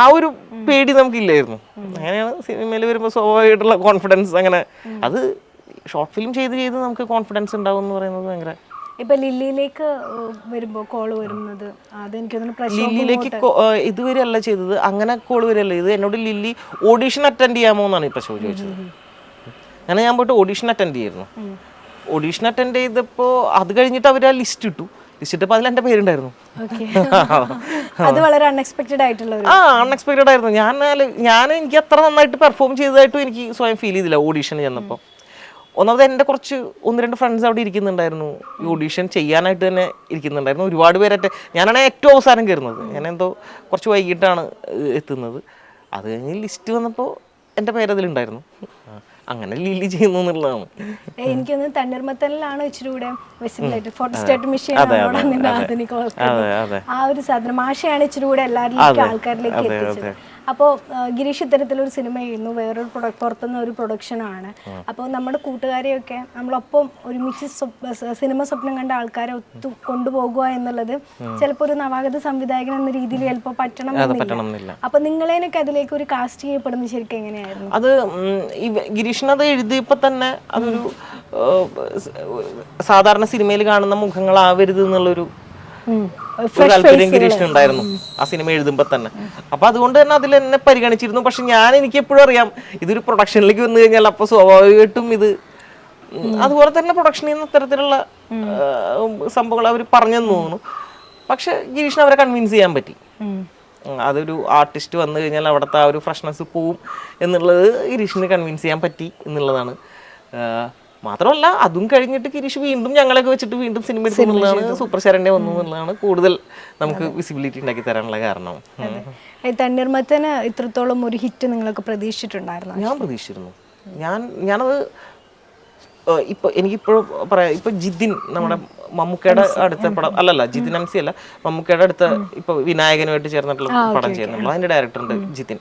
Speaker 1: ആ ഒരു പേടി നമുക്കില്ലായിരുന്നു. അങ്ങനെയാണ് സിനിമയിൽ വരുമ്പോൾ സ്വാഭാവികമായിട്ടുള്ള കോൺഫിഡൻസ് അങ്ങനെ അത് ഷോർട്ട് ഫിലിം ചെയ്ത് ചെയ്ത് നമുക്ക് കോൺഫിഡൻസ് ഉണ്ടാവും എന്ന് പറയുന്നത് ഭയങ്കര
Speaker 2: ഇപ്പൊ ലില്ലിയിലേക്ക് വരുമ്പോ കോൾ വരുന്നത്. അതെനിക്ക്
Speaker 1: ലില്ലിയിലേക്ക് ഇതുവരെ അല്ല ചെയ്തത്. അങ്ങനെ കോൾ വരെയല്ല ഇത് എന്നോട് ലില്ലി ഓഡീഷൻ അറ്റൻഡ് ചെയ്യാമോ എന്നാണ് ഇപ്പൊ ചോദിച്ചത്. അങ്ങനെ ഞാൻ പോയിട്ട് ഓഡീഷൻ അറ്റൻഡ് ചെയ്യായിരുന്നു ഓഡീഷൻ അറ്റൻഡ് ചെയ്തപ്പോൾ അത് കഴിഞ്ഞിട്ട് അവർ ആ ലിസ്റ്റ് ഇട്ടു. ലിസ്റ്റ് ഇട്ടപ്പോൾ അതിൽ എന്റെ പേരുണ്ടായിരുന്നു.
Speaker 2: അത് വളരെ അൺഎക്സ്പെക്റ്റഡ് ആയിട്ടുള്ള
Speaker 1: ആ അൺഎക്സ്പെക്റ്റഡ് ആയിരുന്നു. ഞാൻ ഞാൻ എനിക്ക് അത്ര നന്നായിട്ട് പെർഫോം ചെയ്തതായിട്ടും എനിക്ക് സ്വയം ഫീൽ ചെയ്തില്ല ഓഡീഷൻ ചെന്നപ്പോൾ ഒന്നാമത് എന്റെ കുറച്ച് ഒന്ന് രണ്ട് ഫ്രണ്ട്സ് അവിടെ ഇരിക്കുന്നുണ്ടായിരുന്നു. ഈ ഓഡീഷൻ ചെയ്യാനായിട്ട് തന്നെ ഇരിക്കുന്നുണ്ടായിരുന്നു. ഒരുപാട് പേരറ്റെ ഞാനാണ് ഏറ്റവും അവസാനം കയറുന്നത്. ഞാനെന്തോ കുറച്ച് വൈകിട്ടാണ് എത്തുന്നത്. അത് കഴിഞ്ഞ് ലിസ്റ്റ് വന്നപ്പോൾ എന്റെ പേരതിലുണ്ടായിരുന്നു. അങ്ങനെ ലീലി ചെയ്യുന്നു എന്നുള്ളതാണ്.
Speaker 2: എനിക്കൊന്ന് തണ്ണീർമത്തലിലാണ് ഇച്ചിരി കൂടെ ഫോട്ടോസ്റ്റാറ്റ് മെഷീൻ ആധുനിക ആ ഒരു സാധനം. ആശയാണ് ഇച്ചിരി കൂടെ എല്ലാവരിലേക്കും ആൾക്കാരിലേക്ക് എത്തിച്ചത്. അപ്പോൾ ഗിരീഷ് ഇത്തരത്തിലൊരു സിനിമ ചെയ്യുന്നു. വേറൊരു പ്രൊഡക്റ്റ് പുറത്തുനിന്ന് ഒരു പ്രൊഡക്ഷനാണ്. അപ്പോൾ നമ്മുടെ കൂട്ടുകാരെയൊക്കെ നമ്മളൊപ്പം ഒരുമിച്ച് സിനിമ സ്വപ്നം കണ്ട ആൾക്കാരെ ഒത്തു കൊണ്ടുപോകുക എന്നുള്ളത് ചിലപ്പോൾ ഒരു നവാഗത സംവിധായകൻ എന്ന രീതിയിൽ ചിലപ്പോൾ പറ്റണം എന്നില്ല. അപ്പോൾ നിങ്ങളേനൊക്കെ അതിലേക്ക് ഒരു കാസ്റ്റ് ചെയ്യപ്പെടുന്നത് ശരിക്കും എങ്ങനെയായിരുന്നു?
Speaker 1: അത് ഗിരീഷിനത് എഴുതിയപ്പോൾ തന്നെ അതൊരു സാധാരണ സിനിമയിൽ കാണുന്ന മുഖങ്ങളാവരുത് എന്നുള്ളൊരു ഒരു താല്പര്യം ഗിരീഷിന് ഉണ്ടായിരുന്നു ആ സിനിമ എഴുതുമ്പോൾ തന്നെ. അപ്പൊ അതുകൊണ്ട് തന്നെ അതിൽ എന്നെ പരിഗണിച്ചിരുന്നു. പക്ഷെ ഞാൻ എനിക്ക് എപ്പോഴും അറിയാം ഇതൊരു പ്രൊഡക്ഷനിലേക്ക് വന്നു കഴിഞ്ഞാൽ അപ്പൊ സ്വാഭാവികമായിട്ടും ഇത് അതുപോലെ തന്നെ പ്രൊഡക്ഷനിൽ നിന്ന് ഇത്തരത്തിലുള്ള ഏഹ്, സംഭവങ്ങൾ അവർ പറഞ്ഞെന്ന് തോന്നുന്നു. പക്ഷെ ഗിരീഷിന് അവരെ കൺവിൻസ് ചെയ്യാൻ പറ്റി. അതൊരു ആർട്ടിസ്റ്റ് വന്നു കഴിഞ്ഞാൽ അവിടുത്തെ ആ ഒരു ഫ്രഷ്നെസ് പോവും എന്നുള്ളത് ഗിരീഷിന് കൺവിൻസ് ചെയ്യാൻ പറ്റി എന്നുള്ളതാണ്. മാത്രമല്ല അതും കഴിഞ്ഞിട്ട് ഗിരീഷ് വീണ്ടും ഞങ്ങളൊക്കെ വെച്ചിട്ട് വീണ്ടും സിനിമ എടുക്കുന്നതാണ് എന്നുള്ളതാണ് സൂപ്പർ ശരണ്യ വന്നു എന്നുള്ളതാണ് കൂടുതൽ നമുക്ക് വിസിബിലിറ്റി ഉണ്ടാക്കി തരാനുള്ള കാരണം.
Speaker 2: തണ്ണീർമത്തന് ഇത്രത്തോളം ഒരു ഹിറ്റ് നിങ്ങൾക്ക് പ്രതീക്ഷിച്ചിട്ടുണ്ടായിരുന്നു?
Speaker 1: ഞാൻ പ്രതീക്ഷിച്ചിരുന്നു. ഞാൻ ഞാനത് ഇപ്പൊ എനിക്കിപ്പോഴും പറയാം ഇപ്പൊ ജിതിൻ നമ്മുടെ മമ്മൂക്കയുടെ അടുത്ത പടം അല്ലല്ല ജിതിൻ അംസി അല്ല മമ്മൂക്കയുടെ അടുത്ത ഇപ്പൊ വിനായകനുമായിട്ട് ചേർന്നിട്ടുള്ള പടം ചെയ്യുന്നുള്ളൂ അതിന്റെ ഡയറക്ടറുണ്ട് ജിതിൻ.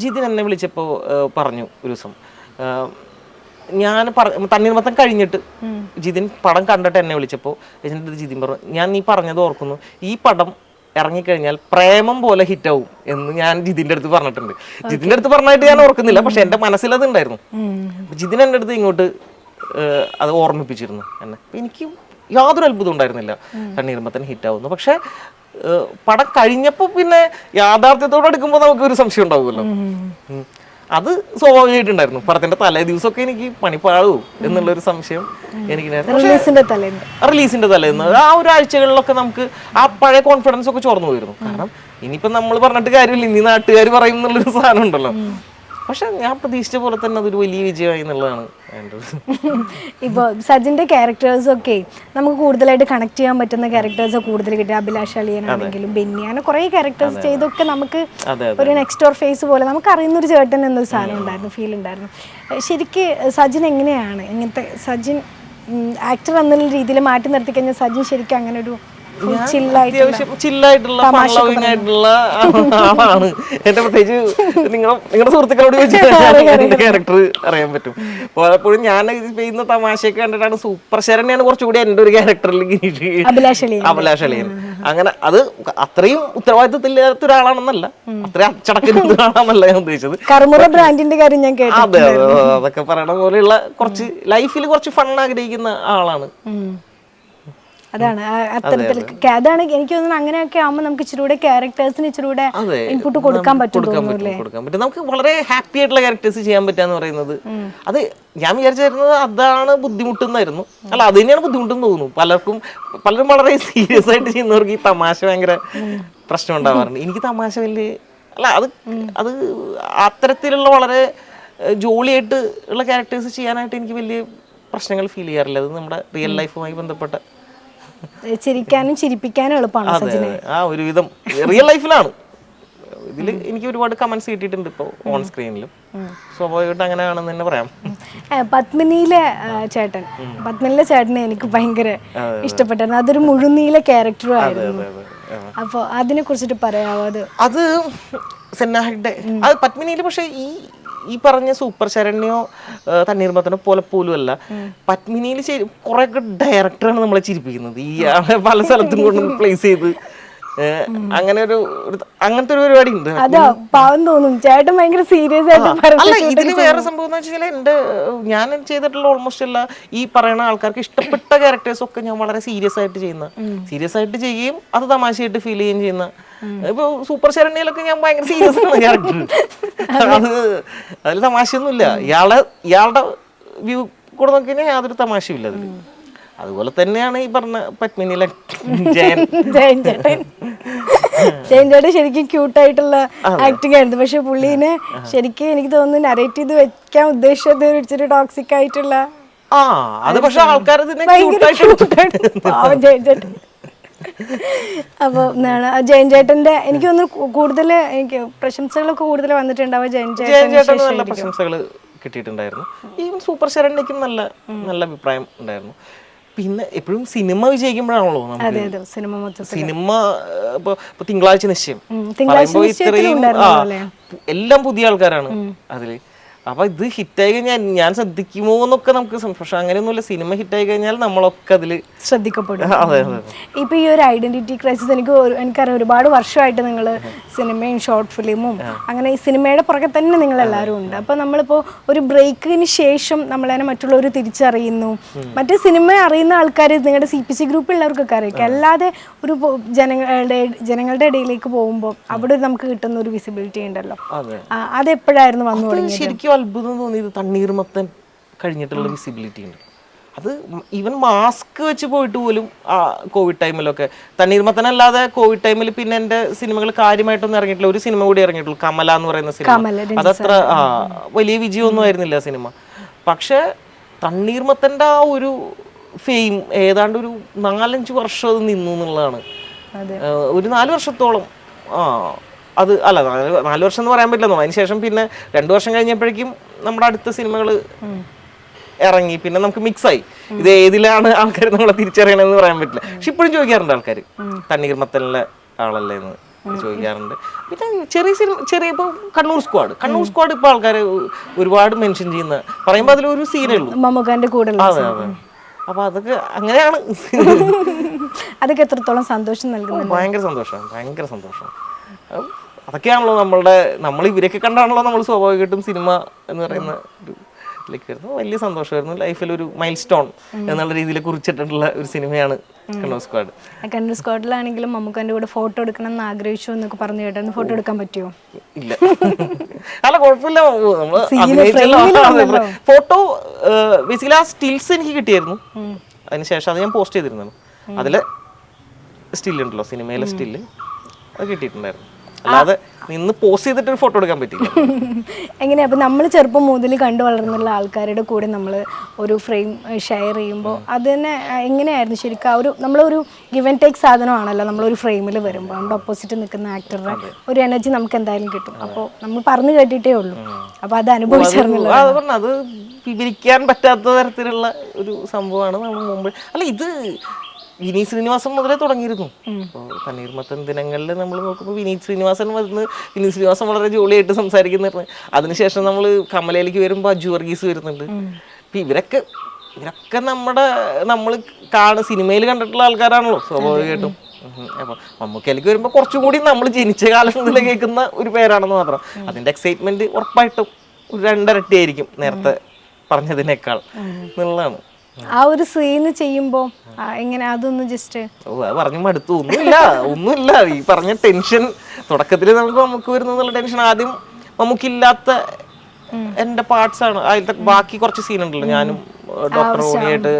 Speaker 1: ജിതിൻ എന്നെ വിളിച്ചപ്പോൾ പറഞ്ഞു ഒരു ദിവസം. ഞാൻ പറ തണ്ണീർമത്തം കഴിഞ്ഞിട്ട് ജിതിൻ പടം കണ്ടിട്ട് എന്നെ വിളിച്ചപ്പോൾ എന്നിട്ട് ജിതിൻ പറഞ്ഞു ഞാൻ നീ പറഞ്ഞത് ഓർക്കുന്നു. ഈ പടം ഇറങ്ങിക്കഴിഞ്ഞാൽ പ്രേമം പോലെ ഹിറ്റാവും എന്ന് ഞാൻ ജിതിന്റെ അടുത്ത് പറഞ്ഞിട്ടുണ്ട്. ജിതിന്റെ അടുത്ത് പറഞ്ഞായിട്ട് ഞാൻ ഓർക്കുന്നില്ല പക്ഷെ എന്റെ മനസ്സിൽ അത് ഉണ്ടായിരുന്നു ജിതിൻ എന്റെ അടുത്ത് ഇങ്ങോട്ട് അത് ഓർമ്മിപ്പിച്ചിരുന്നു എന്നെ. എനിക്ക് യാതൊരു അത്ഭുതം ഉണ്ടായിരുന്നില്ല തണ്ണീർമത്തൻ ഹിറ്റാവുന്നു. പക്ഷെ പടം കഴിഞ്ഞപ്പോൾ പിന്നെ യാഥാർത്ഥ്യത്തോടെ എടുക്കുമ്പോ നമുക്ക് ഒരു സംശയം ഉണ്ടാവുമല്ലോ. അത് സ്വാഭാവികമായിട്ടുണ്ടായിരുന്നു. പടത്തിന്റെ തലേ ദിവസമൊക്കെ എനിക്ക് പണിപ്പാഴോ എന്നുള്ള ഒരു സംശയം എനിക്ക് പക്ഷേ
Speaker 2: റിലീസിന്റെ തലേന്ന്.
Speaker 1: റിലീസിന്റെ തലേന്ന്. ആ ഒരു ആഴ്ചകളിലൊക്കെ നമുക്ക് ആ പഴയ കോൺഫിഡൻസ് ഒക്കെ ചോർന്നു പോയിരുന്നു. കാരണം ഇനിയിപ്പോ നമ്മൾ പറഞ്ഞിട്ട് കാര്യമില്ല. ഇനി നാട്ടുകാർ പറയും എന്നുള്ളൊരു സാധനം ഉണ്ടല്ലോ. പക്ഷെ ഞാൻ പ്രതീക്ഷിച്ച പോലെ തന്നെ അതൊരു വലിയ വിജയമായി എന്നുള്ളതാണ്
Speaker 2: ഇപ്പോൾ സജിന്റെ ക്യാരക്ടേഴ്സ് ഒക്കെ നമുക്ക് കൂടുതലായിട്ട് കണക്ട് ചെയ്യാൻ പറ്റുന്ന ക്യാരക്ടേഴ്സ് കൂടുതൽ കിട്ടുക. അഭിലാഷ് അളിയനാണെങ്കിലും ബെന്നി അങ്ങനെ കുറേ ക്യാരക്ടേഴ്സ് ചെയ്തൊക്കെ നമുക്ക് ഒരു നെക്സ്റ്റ് ഓർ ഫേസ് പോലെ നമുക്ക് അറിയുന്ന ഒരു ചേട്ടൻ എന്നൊരു സാധനം ഉണ്ടായിരുന്നു ഫീൽ ഉണ്ടായിരുന്നു. ശരിക്ക് സജിൻ എങ്ങനെയാണ്? ഇങ്ങനത്തെ സജിൻ ആക്ടർ എന്നുള്ള രീതിയിൽ മാറ്റി നിർത്തി കഴിഞ്ഞാൽ സജിൻ ശരിക്കും അങ്ങനെ ഒരു
Speaker 1: അത്യാവശ്യം ചില്ലായിട്ടുള്ള ഫൺ ആയിട്ടുള്ള ആളാണ്. എന്റെ പ്രത്യേകിച്ച് നിങ്ങൾ നിങ്ങളുടെ സുഹൃത്തുക്കളോട് ചോദിച്ചാൽ ക്യാരക്ടർ അറിയാൻ പറ്റും. പലപ്പോഴും ഞാൻ ചെയ്യുന്ന തമാശയൊക്കെ കണ്ടിട്ടാണ് സൂപ്പർ ശരണ്യാണ് കുറച്ചുകൂടി എന്റെ ഒരു ക്യാരക്ടറിൽ
Speaker 2: അഭിലാഷ്
Speaker 1: അളിയൻ. അങ്ങനെ അത് അത്രയും ഉത്തരവാദിത്തത്തില്ലാത്ത ഒരാളാണെന്നല്ല. അത്രയും അച്ചടക്കുന്ന ഒരാളാണെന്നല്ല ഞാൻ ഉദ്ദേശിച്ചത്.
Speaker 2: ബ്രാൻഡിന്റെ കാര്യം ഞാൻ
Speaker 1: അതെ അതെ അതൊക്കെ പറയണ പോലെയുള്ള കുറച്ച് ലൈഫിൽ കുറച്ച് ഫൺ ആഗ്രഹിക്കുന്ന ആളാണ്.
Speaker 2: അതാണ്. അത്തരത്തിൽ അതാണ് എനിക്ക് തോന്നുന്നു അങ്ങനെയൊക്കെ ആവുമ്പോൾ നമുക്ക് ഇച്ചിരി കൂടെ ക്യാരക്ടേഴ്സിന് ഇച്ചിരി കൂടെ ഇൻപുട്ട് കൊടുക്കാൻ പറ്റും
Speaker 1: കൊടുക്കാൻ പറ്റും നമുക്ക് വളരെ ഹാപ്പി ആയിട്ടുള്ള ക്യാരക്ടേഴ്സ് ചെയ്യാൻ പറ്റാന്ന് പറയുന്നത്. അത് ഞാൻ വിചാരിച്ചായിരുന്നത് അതാണ് ബുദ്ധിമുട്ടെന്നായിരുന്നു. അല്ല അത് തന്നെയാണ് ബുദ്ധിമുട്ടെന്ന് തോന്നുന്നു. പലർക്കും പലരും വളരെ സീരിയസ് ആയിട്ട് ചെയ്യുന്നവർക്ക് ഈ തമാശ ഭയങ്കര പ്രശ്നം ഉണ്ടാവാറുണ്ട്. എനിക്ക് തമാശ വലിയ അല്ല അത് അത് അത്തരത്തിലുള്ള വളരെ ജോളിയായിട്ട് ഉള്ള ക്യാരക്ടേഴ്സ് ചെയ്യാനായിട്ട് എനിക്ക് വലിയ പ്രശ്നങ്ങൾ ഫീൽ ചെയ്യാറില്ല. അത് നമ്മുടെ റിയൽ ലൈഫുമായി ബന്ധപ്പെട്ട
Speaker 2: ചിരിക്കാനും ചിരിപ്പിക്കാനും എളുപ്പമാണ്
Speaker 1: അതെ ആ ഒരുവിധം റിയൽ ലൈഫിലാണ് ഇതിൽ എനിക്ക് ഒരുപാട് കമന്റ്സ് കിട്ടിയിട്ടുണ്ട് ഇപ്പോൾ ഓൺ സ്ക്രീനിലും സ്വാഭാവികമായിട്ട് അങ്ങനെയാണെന്ന് തന്നെ പറയാം.
Speaker 2: പത്മിനിയിലെ ചേട്ടൻ. പത്മിനിയിലെ ചേട്ടനെ എനിക്ക് ഭയങ്കര ഇഷ്ടപ്പെട്ടായിരുന്നു. അതൊരു മുഴുനീല ക്യാരക്ടറും ആയിരുന്നു. അപ്പോൾ അതിനെ കുറിച്ചിട്ട് പറയാമോ അത്?
Speaker 1: അത് അത് പത്മിനിയിൽ പക്ഷേ ഈ ഈ പറഞ്ഞ സൂപ്പർ ശരണ്യോ തണ്ണീർമത്തനോ പോലെ പോലും അല്ല പത്മിനിയിൽ കുറെ ഡയറക്ടറാണ് നമ്മളെ ചിരിപ്പിക്കുന്നത്. ഈ പല സ്ഥലത്തും കൊണ്ട് പ്ലേസ് ചെയ്ത്. അങ്ങനെ ഒരു അങ്ങനത്തെ ഒരു പരിപാടി ഉണ്ട്.
Speaker 2: അതാ പാവം തോന്നും. ചേട്ടൻ ഭയങ്കര സീരിയസ് ആയിട്ട്
Speaker 1: അല്ല ഇതിന് വേറെ സംഭവം എന്ന് വെച്ചാൽ എന്റെ ഞാൻ ചെയ്തിട്ടുള്ള ഓൾമോസ്റ്റ് എല്ലാ ഈ പറയുന്ന ആൾക്കാർക്ക് ഇഷ്ടപ്പെട്ട ക്യാരക്ടേഴ്സ് ഒക്കെ ഞാൻ വളരെ സീരിയസ് ആയിട്ട് ചെയ്യുന്ന. സീരിയസ് ആയിട്ട് ചെയ്യുകയും അത് തമാശയായിട്ട് ഫീൽ ചെയ്യുകയും ചെയ്യുന്ന. ഇപ്പൊ സൂപ്പർ ശരണ്യയിലൊക്കെ ഞാൻ ഭയങ്കര സീരിയസ് ആണ് ക്യാരക്ടർ അത്. അതിൽ തമാശയൊന്നുമില്ല. ഇയാളെ ഇയാളുടെ വ്യൂ കൂടെ നോക്കി കഴിഞ്ഞാൽ യാതൊരു തമാശയും ഇല്ല അതിൽ അതുപോലെ തന്നെയാണ് ഈ പറഞ്ഞ പത്മിനിയിലെ ജയൻ.
Speaker 2: ജയൻ ചേട്ടൻ. ജയൻ ചേട്ടൻ ശരിക്കും ക്യൂട്ടായിട്ടുള്ള ആക്ടിങ് ആയിരുന്നു. പക്ഷെ പുള്ളീനെ ശരിക്കും എനിക്ക് തോന്നുന്നു നരേറ്റ് ചെയ്ത് വെക്കാൻ ഉദ്ദേശിച്ചത് ഒരു ഇച്ചിരി ടോക്സിക് ആയിട്ടുള്ള
Speaker 1: ആ അത് പക്ഷെ ആൾക്കാർ
Speaker 2: അപ്പോൾ എന്താണ് ജയൻ ചേട്ടന്റെ എനിക്ക് തോന്നുന്നു കൂടുതൽ എനിക്ക് പ്രശംസകളൊക്കെ കൂടുതൽ വന്നിട്ടുണ്ടാവുക ജയൻ ചേട്ടൻ
Speaker 1: ചേട്ടന് നല്ല പ്രശംസകൾ കിട്ടിയിട്ടുണ്ടായിരുന്നു. ഈ സൂപ്പർ ശരണ്യക്കും നല്ല നല്ല അഭിപ്രായം ഉണ്ടായിരുന്നു. പിന്നെ എപ്പോഴും സിനിമ വിജയിക്കുമ്പോഴാണല്ലോ
Speaker 2: അതെ അതെ. സിനിമ മൊത്തത്തിൽ
Speaker 1: സിനിമ ഇപ്പൊ ഇപ്പൊ തിങ്കളാഴ്ച നിശ്ചയം.
Speaker 2: തിങ്കളാഴ്ച
Speaker 1: ഇത്രയും ആ
Speaker 2: ഉണ്ടായിരുന്നല്ലോ അല്ലേ?
Speaker 1: എല്ലാം പുതിയ ആൾക്കാരാണ് അതിൽ. അപ്പൊ ഇത് ഹിറ്റായി കഴിഞ്ഞാൽ ഞാൻ ശ്രദ്ധിക്കുമോ എന്നൊക്കെ നമുക്ക് പക്ഷെ അങ്ങനെയൊന്നുമില്ല. സിനിമ ഹിറ്റായി കഴിഞ്ഞാൽ നമ്മളൊക്കെ അതിൽ
Speaker 2: ശ്രദ്ധിക്കപ്പെടും. ഇപ്പൊ ഈ ഒരു ഐഡന്റിറ്റി ക്രൈസിസ് എനിക്ക് എനിക്കറിയാം ഒരുപാട് വർഷമായിട്ട് നിങ്ങൾ സിനിമയും ഷോർട്ട് ഫിലിമും അങ്ങനെ ഈ സിനിമയുടെ പുറകെ തന്നെ നിങ്ങൾ എല്ലാവരും ഉണ്ട്. അപ്പൊ നമ്മളിപ്പോ ഒരു ബ്രേക്കിന് ശേഷം നമ്മളതിനെ മറ്റുള്ളവർ തിരിച്ചറിയുന്നു. മറ്റേ സിനിമ അറിയുന്ന ആൾക്കാർ നിങ്ങളുടെ സി പി സി ഗ്രൂപ്പിലുള്ളവർക്കൊക്കെ അറിയിക്കും അല്ലാതെ ഒരു ജനങ്ങളുടെ ജനങ്ങളുടെ ഇടയിലേക്ക് പോകുമ്പോൾ അവിടെ നമുക്ക് കിട്ടുന്ന ഒരു വിസിബിലിറ്റി ഉണ്ടല്ലോ. അതെപ്പോഴായിരുന്നു വന്നു
Speaker 1: ശരിക്കും അത്ഭുതം തോന്നിയത് തണ്ണീർമത്തൻ കഴിഞ്ഞിട്ടുള്ള വിസിബിലിറ്റി ഉണ്ട്. അത് ഈവൻ മാസ്ക് വെച്ച് പോയിട്ട് പോലും ആ കോവിഡ് ടൈമിലൊക്കെ തണ്ണീർമത്തൻ അല്ലാതെ കോവിഡ് ടൈമിൽ പിന്നെ എന്റെ സിനിമകൾ കാര്യമായിട്ടൊന്നും ഇറങ്ങിയിട്ടില്ല. ഒരു സിനിമ കൂടി ഇറങ്ങിയിട്ടുള്ളൂ. കമല എന്ന് പറയുന്ന സിനിമ അതത്ര ആ വലിയ വിജയമൊന്നും ആയിരുന്നില്ല സിനിമ പക്ഷേ തണ്ണീർമത്തന്റെ ആ ഒരു ഫെയിം ഏതാണ്ട് ഒരു നാലഞ്ച് വർഷം അത് നിന്നു എന്നുള്ളതാണ്. ഒരു നാല് വർഷത്തോളം ആ അത് അല്ല നാല് നാല് വർഷം എന്ന് പറയാൻ പറ്റില്ല. അതിന് ശേഷം പിന്നെ രണ്ടു വർഷം കഴിഞ്ഞപ്പോഴേക്കും നമ്മുടെ അടുത്ത സിനിമകൾ ഇറങ്ങി. പിന്നെ നമുക്ക് മിക്സ് ആയി. ഇത് ഏതിലാണ് ആൾക്കാർ നമ്മളെ തിരിച്ചറിയണമെന്ന് പറയാൻ പറ്റില്ല. പക്ഷെ ഇപ്പോഴും ചോദിക്കാറുണ്ട് ആൾക്കാർ തണ്ണീർമത്തനിലെ ആളല്ലേ? എന്ന് ചോദിക്കാറുണ്ട്. പിന്നെ ചെറിയ സിനിമ ചെറിയ ഇപ്പോൾ കണ്ണൂർ സ്ക്വാഡ്. കണ്ണൂർ സ്ക്വാഡ് ഇപ്പോൾ ആൾക്കാർ ഒരുപാട് മെൻഷൻ ചെയ്യുന്ന പറയുമ്പോൾ അതിലൊരു സീനേ ഉള്ളൂ.
Speaker 2: കൂടെ
Speaker 1: അതെ അതെ. അപ്പൊ അതൊക്കെ അങ്ങനെയാണ്.
Speaker 2: അതൊക്കെ എത്രത്തോളം സന്തോഷം നൽകുന്നു
Speaker 1: ഭയങ്കര സന്തോഷം ഭയങ്കര സന്തോഷം അതൊക്കെയാണല്ലോ നമ്മളുടെ നമ്മൾ ഇവരൊക്കെ കണ്ടാണല്ലോ നമ്മൾ സ്വാഭാവികമായിട്ടും സിനിമ എന്ന് പറയുന്ന ഒരു ഇതിലേക്ക് വരുന്നത്. വലിയ സന്തോഷമായിരുന്നു. ലൈഫിൽ ഒരു മൈൽ സ്റ്റോൺ എന്നുള്ള രീതിയിൽ കുറിച്ചിട്ടുള്ള ഒരു സിനിമയാണ് കണ്ണൂർ സ്ക്വാഡ്.
Speaker 2: കണ്ണൂർ സ്ക്വാഡിലാണെങ്കിലും മമ്മൂക്കാന്റെ കൂടെ ഫോട്ടോ എടുക്കണം എന്ന് ആഗ്രഹിച്ചു എന്നൊക്കെ പറഞ്ഞു കേട്ടോ. ഫോട്ടോ എടുക്കാൻ പറ്റുമോ?
Speaker 1: ഇല്ല. അല്ല കുഴപ്പമില്ല.
Speaker 2: വന്നല്ലോ.
Speaker 1: ഫോട്ടോ ബേസിക്കലി ആ സ്റ്റിൽസ് എനിക്ക് കിട്ടിയായിരുന്നു അതിനുശേഷം അത് ഞാൻ പോസ്റ്റ് ചെയ്തിരുന്നു. അതിൽ സ്റ്റിൽ ഉണ്ടല്ലോ സിനിമയിലെ സ്റ്റിൽ അത് കിട്ടിയിട്ടുണ്ടായിരുന്നു. അല്ലാതെ നിന്ന് പോസ് ചെയ്തിട്ട് ഒരു ഫോട്ടോ എടുക്കാൻ പറ്റില്ല.
Speaker 2: എങ്ങനെയാ? അപ്പൊ നമ്മൾ ചെറുപ്പം മുതൽ കണ്ടു വളർന്നുള്ള ആൾക്കാരുടെ കൂടെ നമ്മൾ ഒരു ഫ്രെയിം ഷെയർ ചെയ്യുമ്പോൾ അത് തന്നെ എങ്ങനെയായിരുന്നു ശരിക്കും ആ ഒരു നമ്മളൊരു ഗിവൻ ടേക്ക് സാധനമാണല്ലോ നമ്മളൊരു ഫ്രെയിമിൽ വരുമ്പോൾ നമ്മുടെ ഓപ്പോസിറ്റ് നിൽക്കുന്ന ആക്ടറുടെ ഒരു എനർജി നമുക്ക് എന്തായാലും കിട്ടും. അപ്പോൾ നമ്മൾ പറഞ്ഞു കേട്ടിട്ടേ ഉള്ളൂ. അപ്പോൾ അത്
Speaker 1: പറഞ്ഞ അത് വിവരിക്കാൻ പറ്റാത്ത തരത്തിലുള്ള ഒരു സംഭവമാണ് നമ്മൾ മുമ്പ്. അല്ല ഇത് വിനീത് ശ്രീനിവാസൻ മുതലേ തുടങ്ങിയിരുന്നു. അപ്പോൾ തണ്ണീർമത്തൻ ദിനങ്ങളിൽ നമ്മൾ നോക്കുമ്പോൾ വിനീത് ശ്രീനിവാസൻ വന്ന് വിനീത് ശ്രീനിവാസൻ വളരെ ജോളിയായിട്ട് സംസാരിക്കുന്ന അതിനുശേഷം നമ്മൾ കമലയിലേക്ക് വരുമ്പോൾ അജു വർഗീസ് വരുന്നുണ്ട്. അപ്പം ഇവരൊക്കെ ഇവരൊക്കെ നമ്മുടെ നമ്മൾ കാണുന്ന സിനിമയിൽ കണ്ടിട്ടുള്ള ആൾക്കാരാണല്ലോ സ്വാഭാവികമായിട്ടും. അപ്പൊ മമ്മൂക്കയിലേക്ക് വരുമ്പോൾ കുറച്ചും കൂടി നമ്മൾ ജനിച്ച കാലം മുതലേ കേൾക്കുന്ന ഒരു പേരാണെന്ന് മാത്രം. അതിന്റെ എക്സൈറ്റ്മെന്റ് ഉറപ്പായിട്ടും ഒരു രണ്ടരട്ടിയായിരിക്കും നേരത്തെ പറഞ്ഞതിനേക്കാൾ എന്നുള്ളതാണ്.
Speaker 2: ആ ഒരു സീന് ചെയ്യുമ്പോ എങ്ങനെ അതൊന്ന് ജസ്റ്റ്
Speaker 1: ഓ അത് പറഞ്ഞു മടുത്തു. ഒന്നുമില്ല ഒന്നുമില്ല. ഈ പറഞ്ഞ ടെൻഷൻ തുടക്കത്തിൽ നമുക്ക് നമുക്ക് വരുന്നുള്ള ടെൻഷൻ ആദ്യം നമുക്കില്ലാത്ത എന്റെ പാർട്സ് ആണ്. അതിലത്തെ ബാക്കി കുറച്ച് സീൻ ഉണ്ടല്ലോ. ഞാനും ഡോക്ടർ ഓണിയായിട്ട്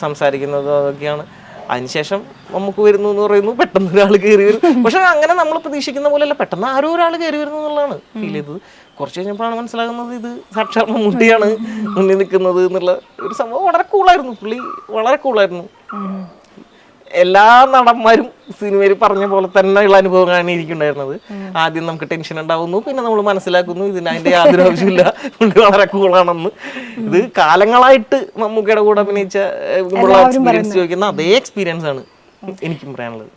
Speaker 1: സംസാരിക്കുന്നത് അതൊക്കെയാണ്. അതിനുശേഷം നമുക്ക് വരുന്നു എന്ന് പറയുന്നു. പെട്ടെന്ന് ഒരാൾ കയറി വരും. പക്ഷെ അങ്ങനെ നമ്മൾ പ്രതീക്ഷിക്കുന്ന പോലെയല്ല. പെട്ടെന്ന് ആരോ ഒരാൾ കയറി വരുന്നു എന്നുള്ളതാണ് ഫീൽ ചെയ്തത്. കുറച്ച് കഴിഞ്ഞപ്പോഴാണ് മനസ്സിലാകുന്നത് ഇത് സാക്ഷാൽ മമ്മൂട്ടിയാണ് മുന്നിൽ നിൽക്കുന്നത് എന്നുള്ള ഒരു സംഭവം വളരെ കൂളായിരുന്നു പുള്ളി വളരെ കൂളായിരുന്നു എല്ലാ നടന്മാരും സിനിമയിൽ പറഞ്ഞ പോലെ തന്നെയുള്ള അനുഭവങ്ങളാണ് എനിക്കുണ്ടായിരുന്നത്. ആദ്യം നമുക്ക് ടെൻഷൻ ഉണ്ടാവുന്നു പിന്നെ നമ്മൾ മനസ്സിലാക്കുന്നു ഇതിന് അതിന്റെ യാതൊരു ആവശ്യമില്ല പുള്ളി വളരെ കൂളാണെന്ന് ഇത് കാലങ്ങളായിട്ട് മമ്മൂക്കയുടെ കൂടെ അഭിനയിച്ച എക്സ്പീരിയൻസ് ചോദിക്കുന്ന അതേ എക്സ്പീരിയൻസ് ആണ് എനിക്കും പറയാനുള്ളത്.